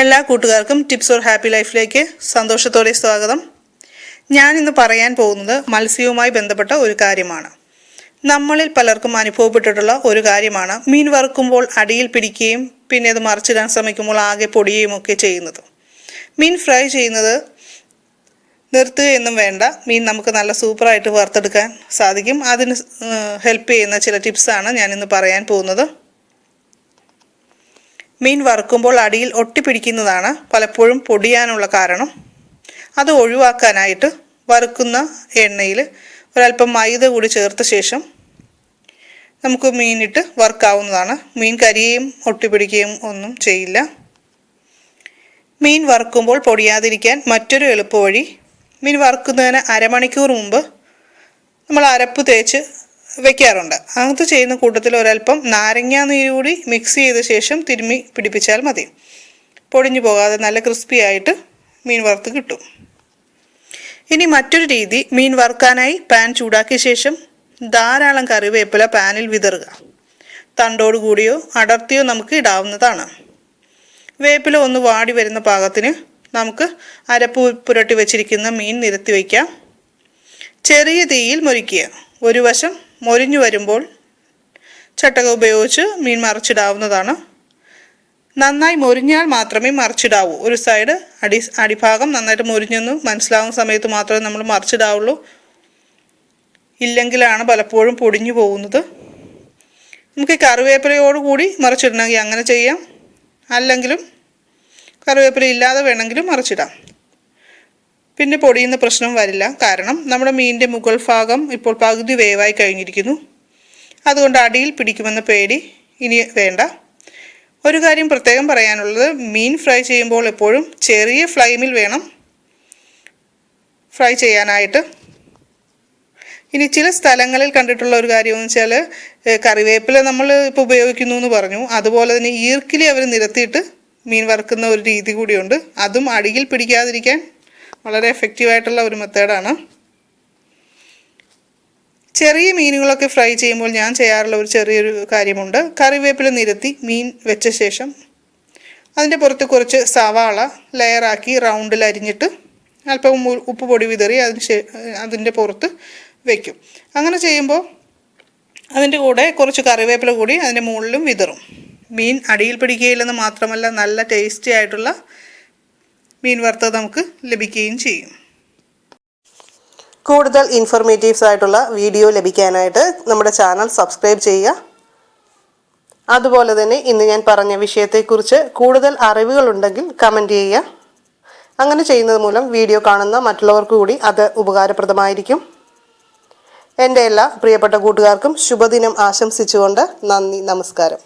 എല്ലാ കൂട്ടുകാർക്കും tips or happy ലൈഫിലേക്ക് സന്തോഷത്തോടെ സ്വാഗതം. ഞാൻ ഇന്ന് പറയാൻ പോകുന്നത് മത്സ്യവുമായി ബന്ധപ്പെട്ട ഒരു കാര്യമാണ്. നമ്മളിൽ പലർക്കും അനുഭവപ്പെട്ടിട്ടുള്ള ഒരു കാര്യമാണ് മീൻ വറുക്കുമ്പോൾ അടിയിൽ പിടിക്കുകയും പിന്നെ അത് മറിച്ചിടാൻ ശ്രമിക്കുമ്പോൾ ആകെ പൊടിയുകയും ഒക്കെ ചെയ്യുന്നത്. മീൻ ഫ്രൈ ചെയ്യുന്നത് നിർത്തുകയൊന്നും വേണ്ട മീൻ നമുക്ക് നല്ല സൂപ്പറായിട്ട് വറുത്തെടുക്കാൻ സാധിക്കും. അതിന് ഹെൽപ്പ് ചെയ്യുന്ന ചില ടിപ്സാണ് ഞാനിന്ന് പറയാൻ പോകുന്നത്. മീൻ വറുക്കുമ്പോൾ അടിയിൽ ഒട്ടിപ്പിടിക്കുന്നതാണ് പലപ്പോഴും പൊടിയാനുള്ള കാരണം. അത് ഒഴിവാക്കാനായിട്ട് വറുക്കുന്ന എണ്ണയിൽ ഒരല്പം മൈദ കൂടി ചേർത്ത ശേഷം നമുക്ക് മീനിട്ട് വറുക്കാവുന്നതാണ്. മീൻ കരിയും ഒട്ടിപ്പിടിക്കുകയും ഒന്നും ചെയ്യില്ല. മീൻ വറുക്കുമ്പോൾ പൊടിയാതിരിക്കാൻ മറ്റൊരു എളുപ്പവഴി മീൻ വറുക്കുന്നതിന് അരമണിക്കൂർ മുമ്പ് നമ്മൾ അരപ്പ് തേച്ച് വെക്കാറുണ്ട്. അത് ചെയ്യുന്ന കൂട്ടത്തിൽ ഒരല്പം നാരങ്ങ നീര് കൂടി മിക്സ് ചെയ്ത ശേഷം തിരുമ്മി പിടിപ്പിച്ചാൽ മതി. പൊടിഞ്ഞു പോകാതെ നല്ല ക്രിസ്പി ആയിട്ട് മീൻ വറുത്ത് കിട്ടും. ഇനി മറ്റൊരു രീതി മീൻ വറുക്കാനായി പാൻ ചൂടാക്കിയ ശേഷം ധാരാളം കറിവേപ്പില പാനിൽ വിതറുക. തണ്ടോട് കൂടിയോ അടർത്തിയോ നമുക്ക് ഇടാവുന്നതാണ്. വേപ്പില ഒന്ന് വാടി വരുന്ന പാകത്തിന് നമുക്ക് അരപ്പ് പുരട്ടി വെച്ചിരിക്കുന്ന മീൻ നിരത്തി വയ്ക്കാം. ചെറിയ തീയിൽ മുരിക്കുക. ഒരു വശം മൊരിഞ്ഞു വരുമ്പോൾ ചട്ടക ഉപയോഗിച്ച് മീൻ മറിച്ചിടാവുന്നതാണ്. നന്നായി മൊരിഞ്ഞാൽ മാത്രമേ മറിച്ചിടാവൂ. ഒരു സൈഡ് അടി അടിഭാഗം നന്നായിട്ട് മൊരിഞ്ഞെന്ന് മനസ്സിലാവുന്ന സമയത്ത് മാത്രമേ നമ്മൾ മറിച്ചിടാവുള്ളൂ. ഇല്ലെങ്കിലാണ് പലപ്പോഴും പൊടിഞ്ഞു പോകുന്നത്. നമുക്ക് ഈ കറിവേപ്പിലയോട് കൂടി മറിച്ചിടണമെങ്കിൽ അങ്ങനെ ചെയ്യാം. അല്ലെങ്കിലും കറിവേപ്പില ഇല്ലാതെ വേണമെങ്കിലും മറിച്ചിടാം. പിന്നെ പൊടിയുന്ന പ്രശ്നം വരില്ല. കാരണം നമ്മുടെ മീനിന്റെ മുകൾ ഭാഗം ഇപ്പോൾ പകുതി വേവായി കഴിഞ്ഞിരിക്കുന്നു. അതുകൊണ്ട് അടിയിൽ പിടിക്കുമെന്ന പേടി ഇനി വേണ്ട. ഒരു കാര്യം പ്രത്യേകം പറയാനുള്ളത്. മീൻ ഫ്രൈ ചെയ്യുമ്പോൾ എപ്പോഴും ചെറിയ ഫ്ലൈമിൽ വേണം ഫ്രൈ ചെയ്യാനായിട്ട്. ഇനി ചില സ്ഥലങ്ങളിൽ കണ്ടിട്ടുള്ള ഒരു കാര്യമെന്ന് വെച്ചാൽ കറിവേപ്പില നമ്മൾ ഇപ്പോൾ ഉപയോഗിക്കുന്നു എന്ന് പറഞ്ഞു. അതുപോലെ തന്നെ ഈർക്കിലി അവർ നിരത്തിയിട്ട് മീൻ വറുക്കുന്ന ഒരു രീതി കൂടിയുണ്ട്. അതും അടിയിൽ പിടിക്കാതിരിക്കാൻ വളരെ എഫക്റ്റീവായിട്ടുള്ള ഒരു മെത്തേഡാണ് ചെറിയ മീനുകളൊക്കെ ഫ്രൈ ചെയ്യുമ്പോൾ ഞാൻ ചെയ്യാറുള്ള ഒരു ചെറിയൊരു കാര്യമുണ്ട്. കറിവേപ്പില നിരത്തി മീൻ വെച്ച ശേഷം അതിന്റെ പുറത്ത് കുറച്ച് സവാള ലെയറാക്കി റൗണ്ടിൽ അരിഞ്ഞിട്ട് അല്പം ഉപ്പ് പൊടി വിതറി അതിന് അതിന്റെ പുറത്ത് വയ്ക്കും അങ്ങനെ ചെയ്യുമ്പോൾ അതിന്റെ കൂടെ കുറച്ച് കറിവേപ്പില കൂടി അതിന്റെ മുകളിലും വിതറും. മീൻ അടിയിൽ പിടിക്കുകയില്ലെന്ന് മാത്രമല്ല നല്ല ടേസ്റ്റി ആയിട്ടുള്ള മീൻ വറുത്തത് നമുക്ക് ലഭിക്കുകയും ചെയ്യും. കൂടുതൽ ഇൻഫോർമേറ്റീവ്സ് ആയിട്ടുള്ള വീഡിയോ ലഭിക്കാനായിട്ട് നമ്മുടെ ചാനൽ സബ്സ്ക്രൈബ് ചെയ്യുക. അതുപോലെ തന്നെ ഇന്ന് ഞാൻ പറഞ്ഞ വിഷയത്തെക്കുറിച്ച് കൂടുതൽ അറിവുകളുണ്ടെങ്കിൽ കമന്റ് ചെയ്യുക. അങ്ങനെ ചെയ്യുന്നത് മൂലം വീഡിയോ കാണുന്ന മറ്റുള്ളവർക്ക് കൂടി അത് ഉപകാരപ്രദമായിരിക്കും. എന്റെ എല്ലാ പ്രിയപ്പെട്ട കൂട്ടുകാർക്കും ശുഭദിനം ആശംസിച്ചുകൊണ്ട് നന്ദി നമസ്കാരം.